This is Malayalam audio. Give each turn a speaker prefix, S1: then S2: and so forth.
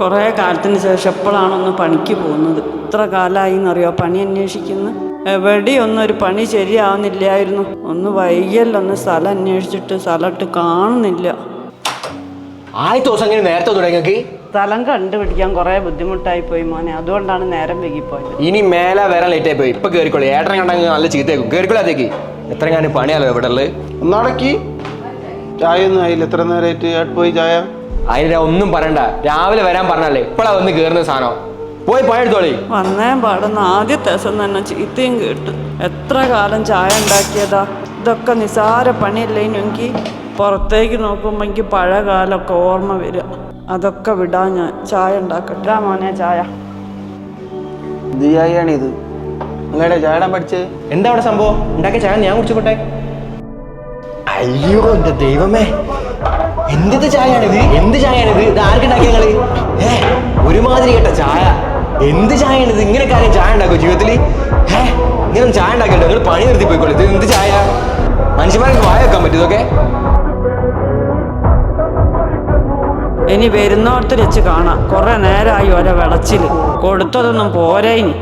S1: കുറേ കാലത്തിന് ശേഷം എപ്പോഴാണൊന്ന് പണിക്ക് പോകുന്നത്? ഇത്ര കാലമായി എന്നറിയോ പണി അന്വേഷിക്കുന്നു. എവിടെയൊന്നും ഒന്നും ഒരു പണി ശരിയാവുന്നില്ലായിരുന്നു. ഒന്ന് വൈകിയല്ലൊന്ന് സ്ഥലം അന്വേഷിച്ചിട്ട് സ്ഥലത്ത് കാണുന്നില്ല.
S2: ആദ്യത്തെ ദിവസം അങ്ങനെ നേരത്തെ തുടങ്ങി
S1: സ്ഥലം കണ്ടുപിടിക്കാൻ കുറേ ബുദ്ധിമുട്ടായി പോയി മോനെ. അതുകൊണ്ടാണ് നേരം വൈകിപ്പോയത്.
S2: ഇനി മേലെ വരാൻ ലേറ്റ് ആയി പോയി. ഇപ്പൊ കേറിക്കോളി. ഏട്ടനെ കണ്ടെങ്കിൽ നല്ല ചീത്തയാക്കും. കേറിക്കോളി അതേക്ക് എത്ര കാര്യം പണിയാലോ ഇവിടെ ഉള്ളത്?
S3: ഒന്നടക്കി ചായ ഒന്നും ആയില്ല. എത്ര നേരമായിട്ട് ഏട്ട് പോയി ചായ?
S2: അതിന് ഒന്നും പറയണ്ട. രാവിലെ വരാൻ പറഞ്ഞല്ലേ ഇപ്പഴാ വന്ന് കേറുന്ന സാധനം. പോയി പണിയെടുത്തോളി
S1: വന്നേ പാടുന്ന ആദ്യത്തെ ദിവസം തന്നെ ചീത്തയും കേട്ടു. എത്ര കാലം ചായ ഉണ്ടാക്കിയതാ? ഇതൊക്കെ നിസാര പണിയല്ലേ എനിക്ക് പുറത്തേക്ക് നോക്കുമ്പോൾ എനിക്ക് പഴയ കാലമൊക്കെ ഓർമ്മ വരിക. അതൊക്കെ വിടാ ഞാൻ. ചായ ഉണ്ടാക്കട്ടെ. മോനെ ചായ.
S3: ഇത് ചായയാണ് ഇത് നിങ്ങളുടെ ചായ ഇടാൻ പഠിച്ചത്
S2: എന്താ അവിടെ സംഭവം? ഉണ്ടാക്കിയ ചായ ഞാൻ കുടിച്ചോട്ടെ. അയ്യോ എന്റെ ദൈവമേ. എന്ത് ചായയാണിത്? എന്ത് ചായയാണിത്? ഇത് ആർക്കുണ്ടാക്കിയ ഞങ്ങൾ ഏ ഒരുമാതിരി കേട്ട ചായ. എന്ത് ചായയാണിത്? ഇങ്ങനെ കാര്യം ചായ ഉണ്ടാക്കോ ജീവിതത്തിൽ ഏ ഇങ്ങനെ ചായ ഉണ്ടാക്കണ്ടോ. നിങ്ങൾ പണി നിർത്തി പോയിക്കോളൂ. ഇത് എന്ത് ചായ? മനുഷ്യന്മാർക്ക് വായ വെക്കാൻ പറ്റും
S1: ഇനി വരുന്നോടത്ത് വെച്ച് കാണാം. കുറെ നേരമായി ഓരോ വിളച്ചിൽ കൊടുത്തതൊന്നും പോരേ ഇനി.